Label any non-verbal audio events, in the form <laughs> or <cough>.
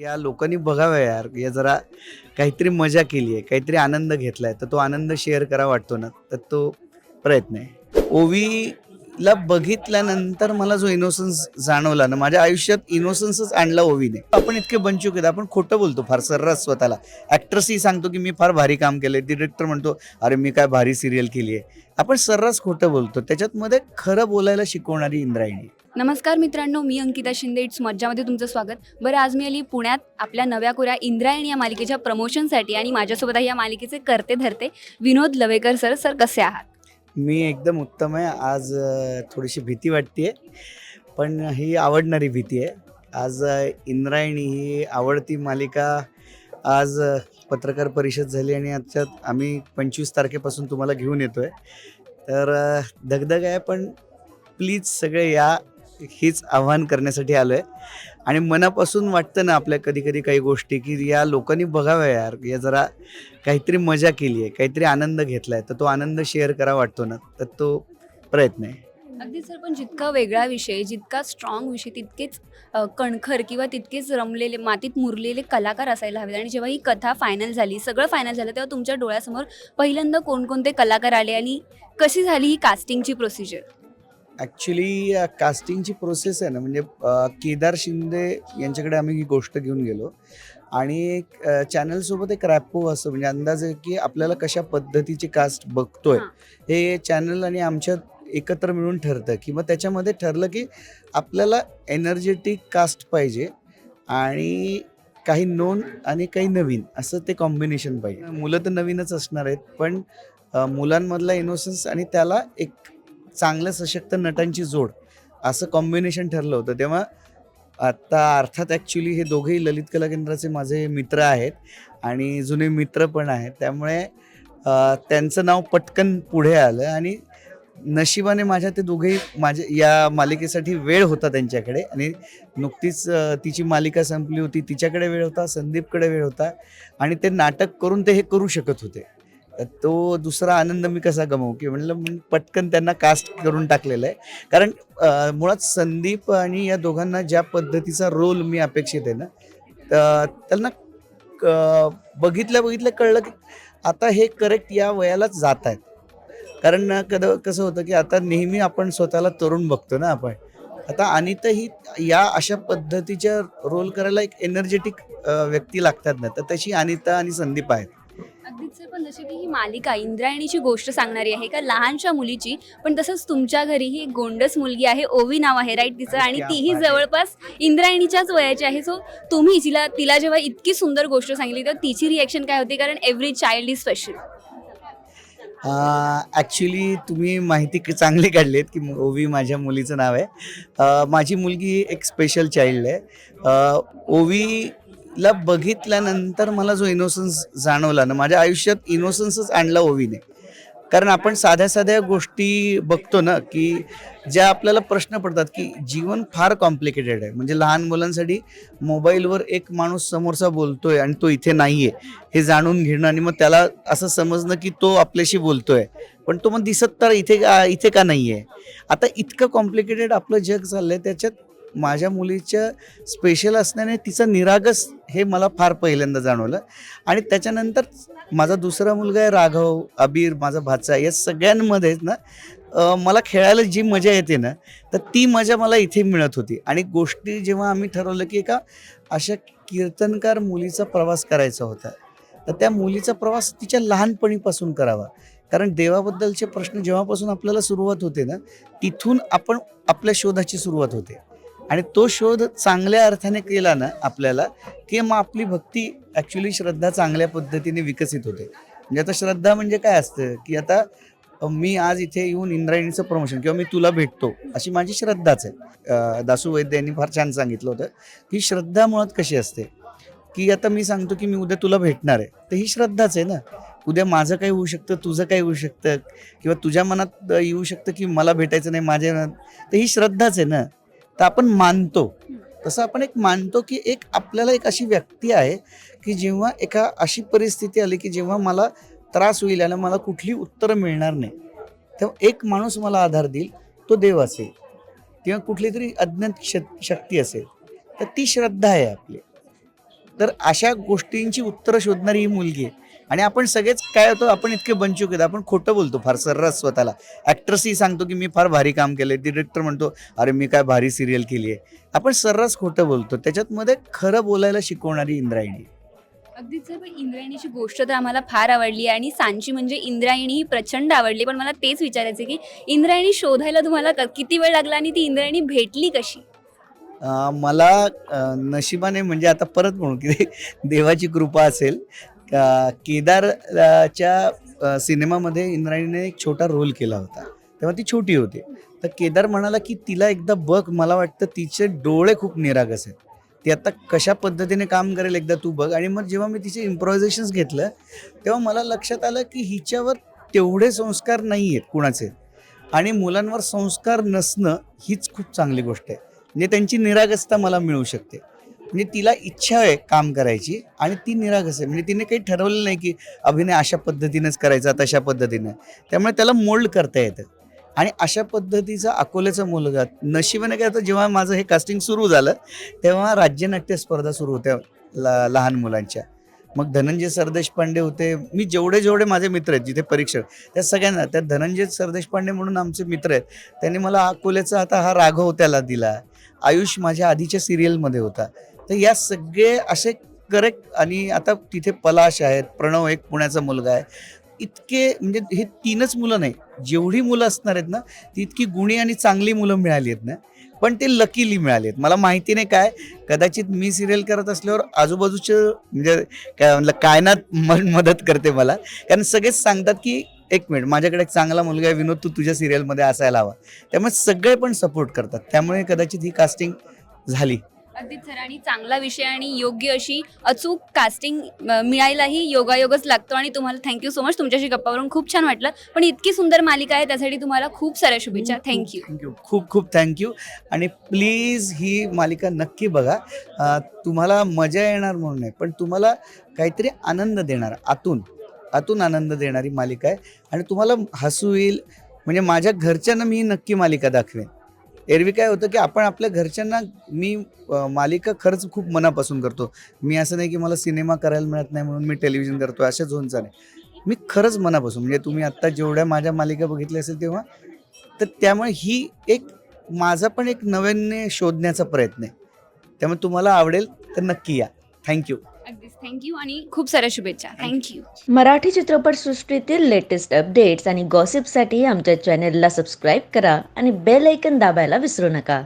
या लोकांनी बघावं यार. या जरा काहीतरी मजा केली आहे काहीतरी आनंद घेतलाय. तर तो आनंद शेअर करा वाटतो ना. तर तो प्रयत्न आहे. ओवी ला बघितल्यानंतर मला जो इनोसन्स जाणवला ना माझ्या आयुष्यात इनोसन्सच आणला ओवीने आपण इतके बंचूक आहेत आपण खोटं बोलतो फार सर्रास स्वतःला. ॲक्ट्रेसही सांगतो की मी फार भारी काम केलंय डिरेक्टर म्हणतो अरे मी काय भारी सिरियल केली आहे आपण सर्रास खोटं बोलतो त्याच्यात मध्ये खरं बोलायला शिकवणारी इंद्रायणी. नमस्कार मित्रांनो मी अंकिता शिंदे इट्स मज्जामध्ये तुमचं स्वागत. बरं आज मी आली पुण्यात आपल्या नव्या कोऱ्या इंद्रायणी या मालिकेच्या प्रमोशनसाठी आणि माझ्यासोबत या मालिकेचे करते धरते विनोद लवेकर सर. सर कसे आहात? मी एकदम उत्तम आहे. आज थोडीशी भीती वाटते पण ही आवडणारी भीती आहे. आज इंद्रायणी ही आवडती मालिका आज पत्रकार परिषद झाली आणि आजच्यात आम्ही पंचवीस तारखेपासून तुम्हाला घेऊन येतो आहे तर धगधग आहे पण प्लीज सगळे या हीच आव्हान करण्यासाठी आलो आहे आणि मनापासून वाटतं ना आपल्या कधी कधी काही गोष्टी की या लोकांनी बघाव्या यार. या जरा काहीतरी मजा केली आहे काहीतरी आनंद घेतला आहे तर तो आनंद शेअर करा वाटतो ना तर तो प्रयत्न आहे. अगदी सर पण जितका वेगळा विषय जितका स्ट्रॉंग विषय तितकेच कणखर किंवा तितकेच रमलेले मातीत मुरलेले कलाकार असायला हवेत. आणि जेव्हा ही कथा फायनल झाली सगळं फायनल झालं तेव्हा तुमच्या डोळ्यासमोर पहिल्यांदा कोणकोणते कलाकार आले आणि कशी झाली ही कास्टिंगची प्रोसिजर ॲक्च्युली कास्टिंगची प्रोसेस आहे ना म्हणजे केदार शिंदे यांच्याकडे आम्ही ही गोष्ट घेऊन गेलो. आणि चॅनलसोबत एक रॅपो असं म्हणजे अंदाज आहे की आपल्याला कशा पद्धतीची कास्ट बघतोय हां. चॅनल आणि आमच्यात एकत्र मिळून ठरतं. किंवा त्याच्यामध्ये ठरलं की आपल्याला एनर्जेटिक कास्ट पाहिजे आणि काही नोन आणि काही नवीन असं ते कॉम्बिनेशन पाहिजे. मुलं तर नवीनच असणार आहेत पण मुलांमधला इनोसन्स आणि त्याला एक चांगल्या सशक्त नटांची जोड असं कॉम्बिनेशन ठरलं होतं. तेव्हा आत्ता अर्थात ॲक्च्युली हे दोघेही ललित कला केंद्राचे माझे मित्र आहेत आणि जुने मित्र पण आहेत. त्यामुळे त्यांचं नाव पटकन पुढे आलं आणि नशिबाने माझ्या ते दोघेही माझ्या या मालिकेसाठी वेळ होता त्यांच्याकडे आणि नुकतीच तिची मालिका संपली होती. तिच्याकडे वेळ होता संदीपकडे वेळ होता आणि ते नाटक करून ते हे करू शकत होते. तो दुसरा आनंद मी कसा गमवू? की म्हणलं मग पटकन त्यांना कास्ट करून टाकलेलं आहे. कारण मुळात संदीप आणि या दोघांना ज्या पद्धतीचा रोल मी अपेक्षित आहे ना तर त्यांना क- बघितल्या बघितल्या कळलं की आता हे करेक्ट या वयालाच जात आहेत. कारण कद कसं होतं की आता नेहमी आपण स्वतःला तरुण बघतो ना आपण. आता अनिता ही या अशा पद्धतीच्या रोल करायला एक एनर्जेटिक व्यक्ती लागतात ना तर तशी अनिता आणि संदीप आहेत. अगदीच सर पण जशी की ही मालिका इंद्रायणीची गोष्ट सांगणारी आहे का लहानशा मुलीची पण तसंच तुमच्या घरी ही एक गोंडस मुलगी आहे ओवी नाव आहे राईट तिचं आणि तीही. जवळपास इंद्रायणीच्याच वयाची आहे. सो तुम्ही तिला तिला जेव्हा इतकी सुंदर गोष्ट सांगितली तर तिची रिएक्शन काय होती? कारण every child is special actually तुम्ही माहिती चांगली काढलीत की ओवी माझ्या मुलीचं नाव आहे. अ, माझी मुलगी एक स्पेशल चाइल्ड आहे. अ, ला बघितल्यानंतर मला जो इनोसन्स जाणवला ना माझ्या आयुष्यात इनोसन्सच आणला ओवीने. कारण आपण साध्या साध्या गोष्टी बघतो ना की ज्या आपल्याला प्रश्न पडतात की जीवन फार कॉम्प्लिकेटेड आहे. म्हणजे लहान मुलांसाठी मोबाईलवर एक माणूस समोरचा बोलतोय आणि तो इथे नाही आहे हे जाणून घेणं आणि मग त्याला असं समजणं की तो आपल्याशी बोलतोय. पण तो मग दिसत तर इथे का इथे का नाही आहे आता इतकं कॉम्प्लिकेटेड आपलं जग चाललंय त्याच्यात माझ्या मुलीच्या स्पेशल असण्याने तिचा निरागस हे मला फार पहिल्यांदा जाणवलं. आणि त्याच्यानंतर माझा दुसरा मुलगा आहे राघव अबीर माझा भाचा या सगळ्यांमध्येच ना मला खेळायला जी मजा येते ना तर ती मजा मला इथे मिळत होती. आणि गोष्टी जेव्हा आम्ही ठरवलं की एका अशा कीर्तनकार मुलीचा प्रवास करायचा होता तर त्या मुलीचा प्रवास तिच्या लहानपणीपासून करावा. कारण देवाबद्दलचे प्रश्न जेव्हापासून आपल्याला सुरुवात होते ना तिथून आपण आपल्या शोधाची सुरुवात होते. आणि तो शोध चांगल्या अर्थाने केला ना आपल्याला की मग आपली भक्ती ॲक्च्युली श्रद्धा चांगल्या पद्धतीने विकसित होते. म्हणजे आता श्रद्धा म्हणजे काय असतं की आता मी आज इथे येऊन इंद्रायणीचं प्रमोशन किंवा मी तुला भेटतो अशी माझी श्रद्धाच आहे. दासू वैद्य यांनी फार छान सांगितलं होतं की श्रद्धा मुळात कशी असते की आता मी सांगतो की मी उद्या तुला भेटणार आहे तर ही श्रद्धाच आहे ना. उद्या माझं काही होऊ शकतं तुझं काही होऊ शकतं किंवा तुझ्या मनात येऊ शकतं की मला भेटायचं नाही माझ्या मनात तर ही श्रद्धाच आहे ना. तर आपण मानतो. तसं आपण एक मानतो की एक आपल्याला एक अशी व्यक्ती आहे की जेव्हा एका अशी परिस्थिती आली की जेव्हा मला त्रास होईल आणि मला कुठली उत्तरं मिळणार नाही. तेव्हा एक माणूस मला आधार देईल तो देव असेल. किंवा कुठली तरी अज्ञात श शक्ती असेल. तर ती श्रद्धा आहे आपली. तर अशा गोष्टींची उत्तरं शोधणारी ही मुलगी आहे. आणि आपण सगळेच काय होतो आपण इतके बंचूक आहेत आपण खोटं बोलतो फार सर्रास स्वतःला. ॲक्ट्रेसही सांगतो की मी फार भारी काम केलं आहे डिरेक्टर म्हणतो अरे मी काय भारी सिरियल केली आहे आपण सर्रास खोटं बोलतो. त्याच्यात मध्ये खरं बोलायला शिकवणारी इंद्रायणी. अगदीच सर पण इंद्रायणीची गोष्ट तर आम्हाला फार आवडली आणि सांची म्हणजे इंद्रायणी ही प्रचंड आवडली. पण मला तेच विचारायचं की इंद्रायणी शोधायला तुम्हाला क- किती वेळ लागला आणि ती इंद्रायणी भेटली कशी? अं, मला अं, नशिबाने म्हणजे आता परत म्हणू की <laughs> देवाची कृपा असेल. केदारच्या सिनेमामध्ये इंद्रायणीने एक छोटा रोल केला होता. तेव्हा ती छोटी होती. तर केदार म्हणाला की तिला एकदा बघ मला वाटतं तिचे डोळे खूप निरागस आहेत. ती आता कशा पद्धतीने काम करेल एकदा तू बघ. आणि मग जेव्हा मी तिचे इम्प्रोव्हायझेशन्स घेतलं तेव्हा मला लक्षात आलं की हिच्यावर तेवढे संस्कार नाही आहेत कुणाचे. आणि मुलांवर संस्कार नसणं हीच खूप चांगली गोष्ट आहे. म्हणजे त्यांची निरागसता मला मिळू शकते. म्हणजे तिला इच्छा आहे काम करायची आणि ती निरागस आहे. म्हणजे तिने काही ठरवलं नाही की अभिनय अशा पद्धतीनेच करायचा तशा पद्धतीने. त्यामुळे त्याला मोल्ड करता येतं. आणि अशा पद्धतीचा अकोल्याचा मुलगा नशिबाने काय आता जेव्हा माझं हे कास्टिंग सुरू झालं तेव्हा राज्यनाट्य स्पर्धा सुरू होत्या ला लहान मुलांच्या. मग धनंजय सरदेशपांडे होते. मी जेवढे जेवढे माझे मित्र आहेत जिथे परीक्षक त्या सगळ्यांना त्या धनंजय सरदेशपांडे म्हणून आमचे मित्र आहेत त्यांनी मला अकोल्याचा आता हा राघव त्याला दिला. आयुष माझ्या आधीच्या सिरियलमध्ये होता. तर या सगळे असे करेक्ट आणि आता तिथे पलाश आहेत प्रणव एक पुण्याचा मुलगा आहे. इतके म्हणजे हे तीनच मुलं नाही जेवढी मुलं असणार आहेत ना ती इतकी गुणी आणि चांगली मुलं मिळाली आहेत ना. पण ते लकीली मिळाली आहेत. मला माहिती नाही काय कदाचित मी सिरियल करत असल्यावर आजूबाजूचं म्हणजे काय म्हणलं कायनात मन मदत करते मला. कारण सगळेच सांगतात की एक मिनिट माझ्याकडे एक चांगला मुलगा आहे विनोद तू तुझ्या सिरियलमध्ये असायला हवा. त्यामुळे सगळे पण सपोर्ट करतात. त्यामुळे कदाचित ही कास्टिंग झाली. अगदीच सर. आणि चांगला विषय आणि योग्य अशी अचूक कास्टिंग मिळायलाही योगायोगच लागतो. आणि तुम्हाला थँक्यू सो मच तुमच्याशी गप्पावरून खूप छान वाटलं. पण इतकी सुंदर मालिका आहे त्यासाठी तुम्हाला खूप साऱ्या शुभेच्छा. थँक्यू थँक्यू खूप खूप थँक्यू आणि प्लीज ही मालिका नक्की बघा. अं, तुम्हाला मजा येणार म्हणून नाही पण तुम्हाला काहीतरी आनंद देणार आतून. आतून आनंद देणारी मालिका आहे. आणि तुम्हाला हसू येईल. म्हणजे माझ्या घरच्यांना मी ही नक्की मालिका दाखवेन. एरवी काय होतं की आपण आपल्या घरच्यांना मी मालिका खरंच खूप मनापासून करतो. मी असं नाही की मला सिनेमा करायला मिळत नाही म्हणून मी टेलिव्हिजन करतो अशा झोनचा नाही. मी खरंच मनापासून म्हणजे तुम्ही आत्ता जेवढ्या माझ्या मालिका बघितल्या असेल तेव्हा तर त्यामुळे ही एक माझा पण एक नव्याने शोधण्याचा प्रयत्न आहे. त्यामुळे तुम्हाला आवडेल तर नक्की या. थँक्यू. थँक्यू आणि खूप साऱ्या शुभेच्छा. थँक्यू मराठी चित्रपटसृष्टीतील लेटेस्ट अपडेट्स आणि गॉसिपसाठी आमच्या चॅनेलला सबस्क्राईब करा आणि बेल ऐकन दाबायला विसरू नका.